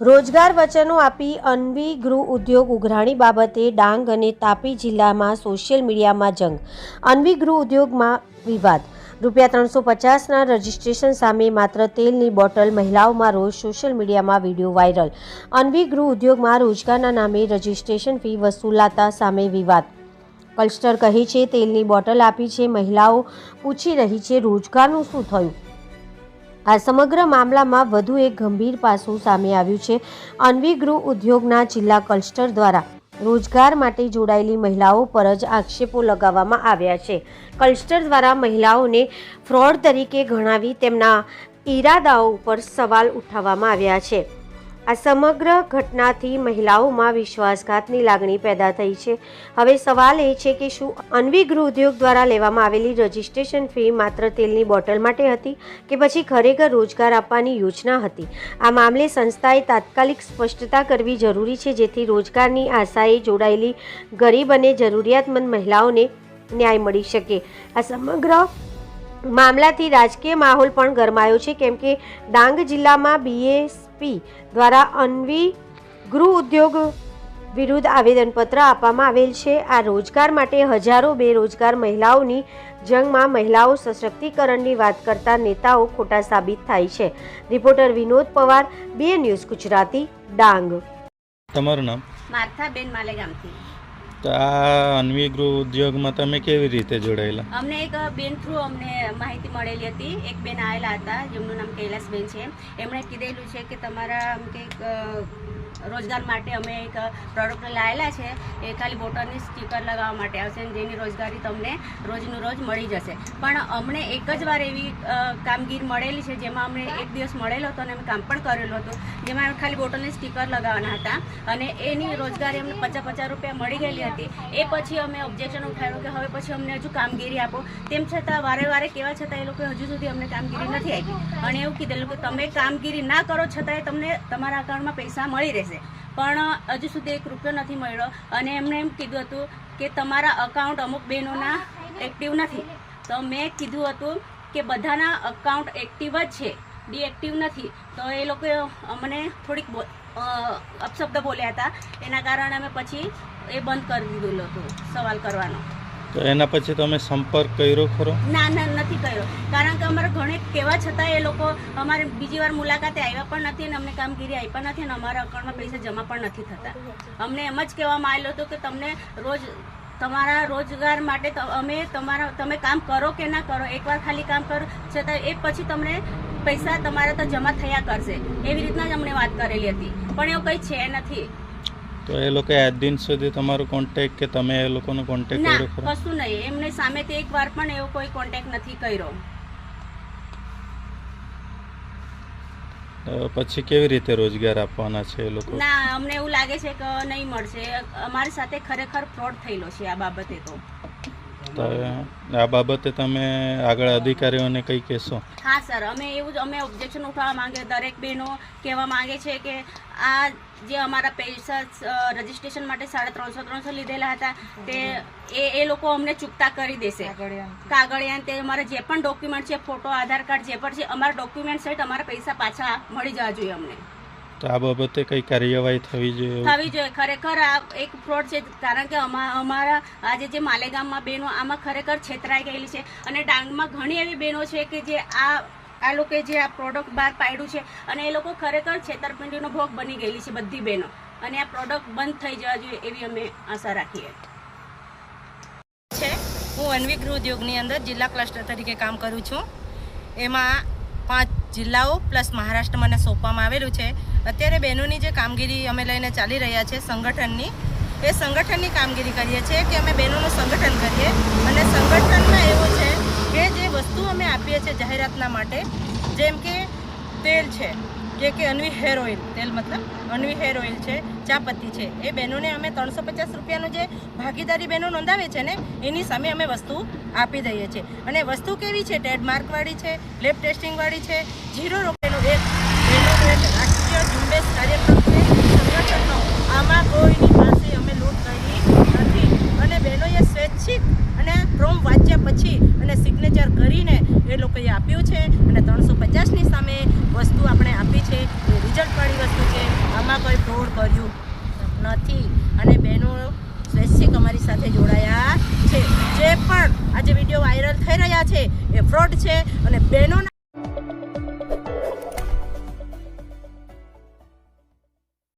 રોજગાર વચનો આપી અન્વી ગૃહ ઉદ્યોગ ઉઘરાણી બાબતે ડાંગ અને તાપી જિલ્લામાં સોશિયલ મીડિયામાં જંગ. અન્વી ગૃહ ઉદ્યોગમાં વિવાદ. રૂપિયા ત્રણસો પચાસના રજિસ્ટ્રેશન સામે માત્ર તેલની બોટલ મહિલાઓમાં રોજ સોશિયલ મીડિયામાં વીડિયો વાયરલ. અન્વી ગૃહ ઉદ્યોગમાં રોજગારના નામે રજિસ્ટ્રેશન ફી વસૂલાતા સામે વિવાદ. કલ્સ્ટર કહે છે, તેલની બોટલ આપી છે મહિલાઓ. પૂછી રહી છે, રોજગારનું શું થયું? આ સમગ્ર મામલામાં વધુ એક ગંભીર પાસું સામે આવ્યું છે. અન્વી ગૃહ ઉદ્યોગના જિલ્લા ક્લસ્ટર દ્વારા રોજગાર માટે જોડાયેલી મહિલાઓ પર જ આક્ષેપો લગાવવામાં આવ્યા છે. કલ્સ્ટર દ્વારા મહિલાઓને ફ્રોડ તરીકે ગણાવી તેમના ઈરાદાઓ ઉપર સવાલ ઉઠાવવામાં આવ્યા છે. આ સમગ્ર ઘટનાથી મહિલાઓમાં વિશ્વાસઘાતની લાગણી પેદા થઈ છે. હવે સવાલ એ છે કે શું અન્વી ગૃહ ઉદ્યોગ દ્વારા લેવામાં આવેલી રજિસ્ટ્રેશન ફી માત્ર તેલની બોટલ માટે હતી કે પછી ખરેખર રોજગાર આપવાની યોજના હતી? આ મામલે સંસ્થાએ તાત્કાલિક સ્પષ્ટતા કરવી જરૂરી છે, જેથી રોજગારની આશાએ જોડાયેલી ગરીબ અને જરૂરિયાતમંદ મહિલાઓને ન્યાય મળી શકે. આ સમગ્ર મામલાથી રાજકીય માહોલ પણ ગરમાયો છે, કેમ કે ડાંગ જિલ્લામાં બીએસપી દ્વારા અન્વી ગૃહ ઉદ્યોગ વિરુદ્ધ આવેદનપત્ર આપવામાં આવેલ છે. આ રોજગાર માટે હજારો બેરોજગાર મહિલાઓની જંગમાં મહિલાઓ સશક્તિકરણની વાત કરતા નેતાઓ ખોટા સાબિત થાય છે. રિપોર્ટર વિનોદ પવાર બે ન્યૂઝ ગુજરાતી ડાંગ. તમારું નામ? માર્થાબેન માલેગામથી આ અન્વી ગૃહ ઉદ્યોગમાં તમે કેવી રીતે જોડાયેલા? અમને એક બેન થ્રુ અમને માહિતી મળેલી હતી. એક બેન આવેલા હતા. જેમનું નામ કૈલાસબેન છે. એમણે કીધેલું છે કે તમારા કંઈક રોજગાર માટે અમે એક પ્રોડક્ટ લાવેલા છે, એ ખાલી બોટરની સ્ટીકર લગાવવા માટે આવશે અને જેની રોજગારી તમને રોજનું રોજ મળી જશે. પણ અમને એક જ વાર એવી કામગીરી મળેલી છે, જેમાં અમને એક દિવસ મળેલો હતો અને અમે કામ પણ કરેલું હતું, જેમાં ખાલી બોટલની સ્ટીકર લગાવવાના હતા અને એની રોજગારી અમને પચાસ પચાસ રૂપિયા મળી ગયેલી હતી. એ પછી અમે ઓબ્જેક્શન ઉઠાવ્યું કે હવે પછી અમને હજુ કામગીરી આપો. તેમ છતાં વારે વારે કહેવા છતાં એ લોકો હજુ સુધી અમને કામગીરી નથી આપી. અને એવું કીધેલું કે તમે કામગીરી ના કરો, છતાંય તમને તમારા અકાઉન્ટમાં પૈસા મળી રહેશે. પણ હજુ સુધી એક રૂપિયો નથી મળ્યો. અને એમણે એમ કીધું હતું કે તમારા અકાઉન્ટ અમુક બહેનોના એક્ટિવ નથી. તો મેં કીધું હતું કે બધાના અકાઉન્ટ એક્ટિવ જ છે. ડીએક્ટિવ નથી. તો એ લોકોએ અમને થોડીક અપશબ્દ બોલ્યા હતા. એના કારણે અમે પછી એ બંધ કરી દીધેલું હતું, સવાલ કરવાનો. તો એના પછી તમે સંપર્ક કર્યો ખરો? ના ના, નથી કર્યો. કારણ કે અમારે ઘણે કહેવા છતાં એ લોકો અમારે બીજી વાર મુલાકાતે આવ્યા પણ નથી અને અમને કામગીરી આપ્યા નથી અને અમારા અકાઉન્ટમાં પૈસા જમા પણ નથી થતા. અમને એમ જ કહેવામાં આવેલું હતું કે તમને રોજ તમારા રોજગાર માટે અમે તમારા, તમે કામ કરો કે ના કરો, એકવાર ખાલી કામ કરો, છતાં એ પછી તમને પૈસા તમારા તો જમા થયા કરશે. એવી રીતના જ અમને વાત કરેલી હતી. પણ એવું કંઈ છે નથી. તો એ લોકો આજ દિન સુધી તમારો કોન્ટેક કે તમે એ લોકોનો કોન્ટેક કર્યો ખરો? કશું નહીં. એમને સામેથી એક વાર પણ એવો કોઈ કોન્ટેક્ટ નથી કર્યો. તો પછી કેવી રીતે રોજગાર આપવાના છે એ લોકો? ના અમને એવું લાગે છે કે નહીં મળશે. અમારી સાથે ખરેખર ફ્રોડ થયેલો છે આ બાબતે તો. તો આ બાબતે તમે આગળ અધિકારીઓને કંઈ કહેશો? હા સર. અમે એવું જ અમે ઓબ્જેક્શન ઉઠાવવા માંગે દરેક બહેનો કહેવા માંગે છે કે આ જે અમારા પૈસા રજીસ્ટ્રેશન માટે સાડા ત્રણસો ત્રણસો લીધેલા હતા તે એ એ લોકો અમને ચૂકતા કરી દેશે. કાગળિયા તે અમારા જે પણ ડોક્યુમેન્ટ છે ફોટો આધાર કાર્ડ જે પણ છે અમારા ડોક્યુમેન્ટ સહિત અમારા પૈસા પાછા મળી જવા જોઈએ અમને. તો આ બાબતે કઈ કાર્યવાહી થવી જોઈએ થવી જોઈએ. ખરેખર આ એક ફ્રોડ છે. કારણ કે અમા- અમારા આજે જે માલેગામમાં બહેનો આમાં ખરેખર છેતરાઈ ગયેલી છે. અને ડાંગમાં ઘણી એવી બહેનો છે કે જે આ આ લોકોએ જે આ પ્રોડક્ટ બહાર પાડ્યું છે અને એ લોકો ખરેખર છેતરપિંડીનો ભોગ બની ગયેલી છે બધી બહેનો. અને આ પ્રોડક્ટ બંધ થઈ જવા જોઈએ એવી અમે આશા રાખીએ. છે. હું અન્વી ગૃહ ઉદ્યોગની અંદર જિલ્લા ક્લસ્ટર તરીકે કામ કરું છું. એમાં પાંચ જિલ્લાઓ પ્લસ મહારાષ્ટ્ર મને સોંપવામાં આવેલું છે. અત્યારે બહેનોની જે કામગીરી અમે લઈને ચાલી રહ્યા છે સંગઠનની, એ સંગઠનની કામગીરી કરીએ છીએ કે અમે બહેનોનું સંગઠન કરીએ. અને સંગઠનમાં એવું છે કે જે વસ્તુ અમે આપીએ છીએ જાહેરાતના માટે, જેમ કે તેલ છે. જે કે અન્વી હેર ઓઇલ, તેલ મતલબ અન્વી હેર ઓઇલ છે ચા પત્તી છે. એ બહેનોને અમે ત્રણસો પચાસ રૂપિયાનું જે ભાગીદારી બહેનો નોંધાવે છે ને, એની સામે અમે વસ્તુ આપી દઈએ છીએ. અને વસ્તુ કેવી છે? ટેડમાર્કવાળી છે, લેબ ટેસ્ટિંગવાળી છે જીરો રૂપિયાનો એક બહેનોનું એક રાષ્ટ્રીય ઝુંબેશ કાર્યક્રમ છે, સંગઠનનો આમાં કોઈની પાસે અમે લૂંટ કરી નથી અને બહેનોએ સ્વૈચ્છિક અને ફોર્મ વાંચ્યા પછી અને સિગ્નેચર કરીને એ લોકોએ આપ્યું છે અને ત્રણસો પચાસની સામે વસ્તુ આપણે આપી છે એ રિઝલ્ટવાળી વસ્તુ છે આમાં કોઈ ફ્રોડ કર્યું નથી અને બહેનો સ્વૈચ્છિક અમારી સાથે જોડાયા છે જે પણ આજે વીડિયો વાયરલ થઈ રહ્યા છે એ ફ્રોડ છે અને બહેનોના